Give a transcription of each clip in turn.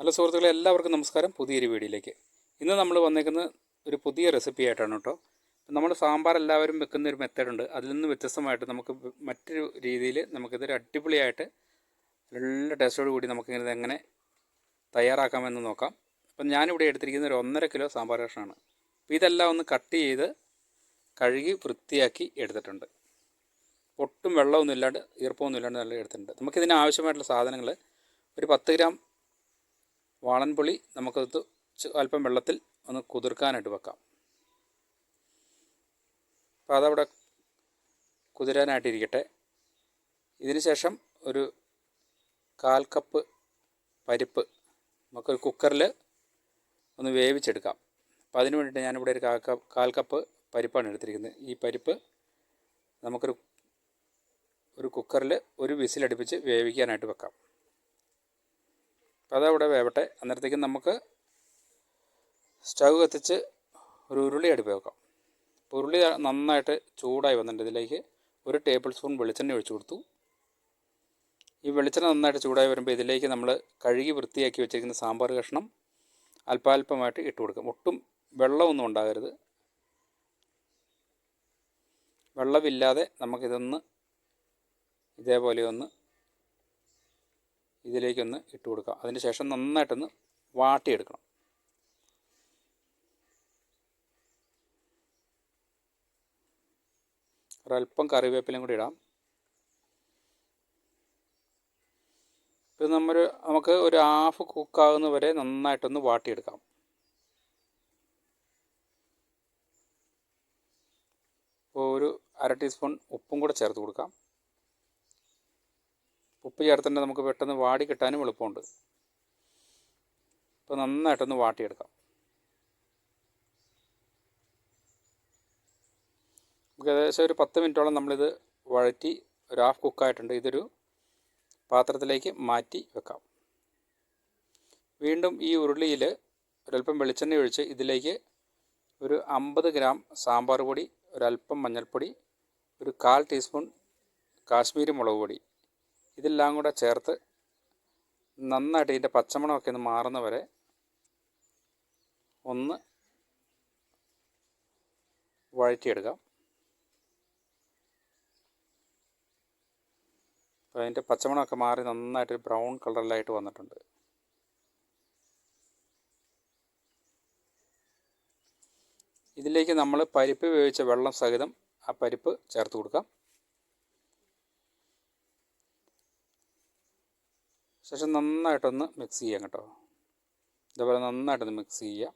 Hello സുഹൃത്തുക്കളെ എല്ലാവർക്കും നമസ്കാരം. പുതിയൊരു വീഡിയോയിലേക്ക്. ഇന്ന് നമ്മൾ വന്നേക്കുന്ന ഒരു പുതിയ റെസിപ്പി ആയിട്ടാണ് കേട്ടോ. നമ്മൾ സാമ്പാർ എല്ലാവരും വെക്കുന്ന ഒരു മെത്തേഡുണ്ട് അതിൽ നിന്ന് വ്യത്യസ്തമായിട്ട് നമുക്ക് മറ്റൊരു രീതിയിൽ നമുക്കിതൊരു അടിപൊളിയായിട്ട് നല്ല ടേസ്റ്റോട് കൂടി നമുക്കിങ്ങനെ എങ്ങനെ തയ്യാറാക്കാമെന്ന് നോക്കാം. അപ്പം ഞാനിവിടെ എടുത്തിരിക്കുന്ന ഒരു ഒന്നര കിലോ സാമ്പാർ കഷ്ണമാണ് അപ്പോൾ ഇതെല്ലാം ഒന്ന് കട്ട് ചെയ്ത് കഴുകി വൃത്തിയാക്കി എടുത്തിട്ടുണ്ട്. ഒട്ടും വെള്ളമൊന്നും ഇല്ലാണ്ട് ഈർപ്പമൊന്നും ഇല്ലാണ്ട് നല്ല എടുത്തിട്ടുണ്ട്. നമുക്കിതിന് ആവശ്യമായിട്ടുള്ള സാധനങ്ങൾ ഒരു പത്ത് ഗ്രാം വാളൻപുളി നമുക്കത് അല്പം വെള്ളത്തിൽ ഒന്ന് കുതിർക്കാനായിട്ട് വെക്കാം. അപ്പോൾ അതവിടെ കുതിരാനായിട്ടിരിക്കട്ടെ. ഇതിന് ശേഷം ഒരു കാൽ കപ്പ് പരിപ്പ് നമുക്കൊരു കുക്കറിൽ ഒന്ന് വേവിച്ചെടുക്കാം. അപ്പോൾ അതിന് വേണ്ടിയിട്ട് ഞാനിവിടെ ഒരു കാൽ കപ്പ് കാൽ കപ്പ് പരിപ്പാണ് എടുത്തിരിക്കുന്നത്. ഈ പരിപ്പ് നമുക്കൊരു ഒരു കുക്കറിൽ ഒരു വിസിലടുപ്പിച്ച് വേവിക്കാനായിട്ട് വെക്കാം. അതവിടെ വേവട്ടെ. അന്നേരത്തേക്കും നമുക്ക് സ്റ്റൗ കത്തിച്ച് ഒരു ഉരുളി അടുപ്പ് വെക്കാം. അപ്പോൾ ഉരുളി നന്നായിട്ട് ചൂടായി വന്നിട്ടുണ്ട്. ഇതിലേക്ക് ഒരു ടേബിൾ സ്പൂൺ വെളിച്ചെണ്ണ ഒഴിച്ചു കൊടുത്തു. ഈ വെളിച്ചെണ്ണ നന്നായിട്ട് ചൂടായി വരുമ്പോൾ ഇതിലേക്ക് നമ്മൾ കഴുകി വൃത്തിയാക്കി വെച്ചിരിക്കുന്ന സാമ്പാർ കഷ്ണം അല്പാൽപമായിട്ട് ഇട്ട് കൊടുക്കാം. ഒട്ടും വെള്ളമൊന്നും ഉണ്ടാകരുത്. വെള്ളമില്ലാതെ നമുക്കിതൊന്ന് ഇതേപോലെ ഒന്ന് ഇതിലേക്കൊന്ന് ഇട്ട് കൊടുക്കുക. അതിന് ശേഷം നന്നായിട്ടൊന്ന് വാട്ടിയെടുക്കണം. ഒരല്പം കറിവേപ്പിലയും കൂടി ഇടാം. ഇത് നമ്മൾ നമുക്ക് ഒരു ഹാഫ് കുക്കാകുന്ന വരെ നന്നായിട്ടൊന്ന് വാട്ടിയെടുക്കാം. ഇപ്പോൾ ഒരു അര ടീസ്പൂൺ ഉപ്പും കൂടെ ചേർത്ത് കൊടുക്കാം. ഉപ്പ് ചേർത്തിട്ട് നമുക്ക് പെട്ടെന്ന് വാടി കിട്ടാനും എളുപ്പമുണ്ട്. അപ്പോൾ നന്നായിട്ടൊന്ന് വാട്ടിയെടുക്കാം. നമുക്ക് ഏകദേശം ഒരു പത്ത് മിനിറ്റോളം നമ്മളിത് വഴറ്റി ഒരു ഹാഫ് കുക്കായിട്ടുണ്ട് ഇതൊരു പാത്രത്തിലേക്ക് മാറ്റി വെക്കാം. വീണ്ടും ഈ ഉരുളിയിൽ ഒരല്പം വെളിച്ചെണ്ണ ഒഴിച്ച് ഇതിലേക്ക് ഒരു അമ്പത് ഗ്രാം സാമ്പാർ പൊടി ഒരല്പം മഞ്ഞൾപ്പൊടി ഒരു കാൽ ടീസ്പൂൺ കാശ്മീരി മുളക് പൊടി ഇതെല്ലാം കൂടെ ചേർത്ത് നന്നായിട്ട് ഇതിന്റെ പച്ചമണമൊക്കെ ഒന്ന് മാറുന്ന വരെ ഒന്ന് വഴറ്റിയെടുക്കാം. അപ്പോൾ അതിന്റെ പച്ചമണമൊക്കെ മാറി നന്നായിട്ട് ബ്രൗൺ കളറിലായിട്ട് വന്നിട്ടുണ്ട്. ഇതിലേക്ക് നമ്മൾ പരിപ്പ് വേവിച്ച വെള്ളം സഹിതം ആ പരിപ്പ് ചേർത്ത് കൊടുക്കാം. ശേഷം നന്നായിട്ടൊന്ന് മിക്സ് ചെയ്യാം കേട്ടോ. ഇതേപോലെ നന്നായിട്ടൊന്ന് മിക്സ് ചെയ്യുക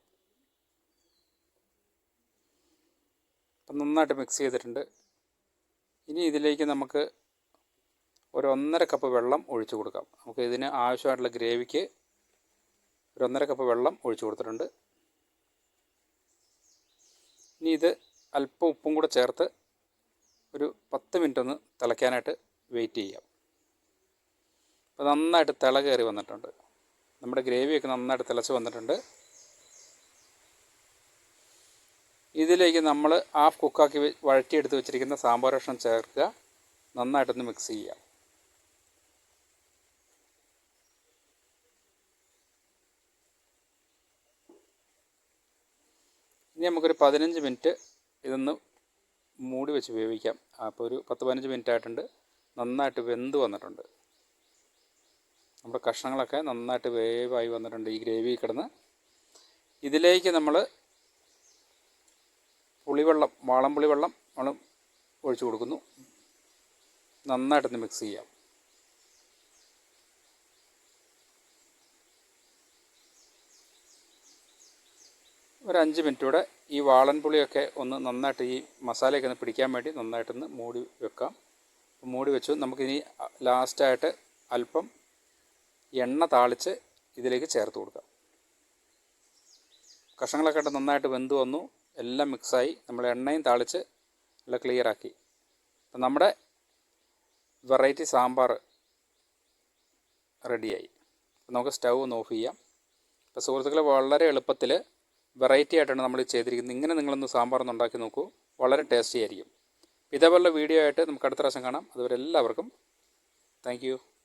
അപ്പം നന്നായിട്ട് മിക്സ് ചെയ്തിട്ടുണ്ട്. ഇനി ഇതിലേക്ക് നമുക്ക് ഒരു ഒന്നര കപ്പ് വെള്ളം ഒഴിച്ചു കൊടുക്കാം. നമുക്ക് ഇതിന് ആവശ്യമായിട്ടുള്ള ഗ്രേവിക്ക് ഒരു ഒന്നര കപ്പ് വെള്ളം ഒഴിച്ചു കൊടുത്തിട്ടുണ്ട്. ഇനി ഇത് അല്പം ഉപ്പും കൂടെ ചേർത്ത് ഒരു പത്ത് മിനിറ്റ് ഒന്ന് തിളയ്ക്കാനായിട്ട് വെയിറ്റ് ചെയ്യാം. അപ്പോൾ നന്നായിട്ട് തിള കയറി വന്നിട്ടുണ്ട്. നമ്മുടെ ഗ്രേവിയൊക്കെ നന്നായിട്ട് തിളച്ച് വന്നിട്ടുണ്ട്. ഇതിലേക്ക് നമ്മൾ ഹാഫ് കുക്കാക്കി വഴറ്റിയെടുത്ത് വെച്ചിരിക്കുന്ന സാമ്പാർ കഷ്ണം ചേർക്കുക. നന്നായിട്ടൊന്ന് മിക്സ് ചെയ്യുക. ഇനി നമുക്കൊരു പതിനഞ്ച് മിനിറ്റ് ഇതൊന്ന് മൂടി വെച്ച് വേവിക്കാം. അപ്പോൾ ഒരു പത്ത് പതിനഞ്ച് മിനിറ്റ് ആയിട്ടുണ്ട്. നന്നായിട്ട് വെന്ത് വന്നിട്ടുണ്ട്. നമ്മുടെ കഷ്ണങ്ങളൊക്കെ നന്നായിട്ട് വേവായി വന്നിട്ടുണ്ട് ഈ ഗ്രേവി കിടന്ന്. ഇതിലേക്ക് നമ്മൾ പുളിവെള്ളം വാളം പുളിവെള്ളം നമ്മൾ ഒഴിച്ചു കൊടുക്കുന്നു. നന്നായിട്ടൊന്ന് മിക്സ് ചെയ്യാം. ഒരു അഞ്ച് മിനിറ്റ് കൂടെ ഈ വാളൻ പുളിയൊക്കെ ഒന്ന് നന്നായിട്ട് ഈ മസാലയൊക്കെ ഒന്ന് പിടിക്കാൻ വേണ്ടി നന്നായിട്ടൊന്ന് മൂടി വെക്കാം. മൂടി വെച്ചു. നമുക്കിനി ലാസ്റ്റായിട്ട് അല്പം എണ്ണ താളിച്ച് ഇതിലേക്ക് ചേർത്ത് കൊടുക്കുക. കഷ്ണങ്ങളൊക്കെ ഇട്ട് നന്നായിട്ട് വെന്ത് വന്നു. എല്ലാം മിക്സായി നമ്മൾ എണ്ണയും താളിച്ച് നല്ല ക്ലിയറാക്കി അപ്പം നമ്മുടെ വെറൈറ്റി സാമ്പാർ റെഡിയായി. അപ്പം നമുക്ക് സ്റ്റൗ ഒന്ന് ഓഫ് ചെയ്യാം. അപ്പോൾ സുഹൃത്തുക്കളെ വളരെ എളുപ്പത്തിൽ വെറൈറ്റി ആയിട്ടാണ് നമ്മൾ ചെയ്തിരിക്കുന്നത്. ഇങ്ങനെ നിങ്ങളൊന്ന് സാമ്പാർ ഒന്ന് ഉണ്ടാക്കി നോക്കൂ. വളരെ ടേസ്റ്റി ആയിരിക്കും. ഇതേപോലുള്ള വീഡിയോ ആയിട്ട് നമുക്ക് അടുത്ത പ്രാവശ്യം കാണാം. അതുവരെ എല്ലാവർക്കും താങ്ക്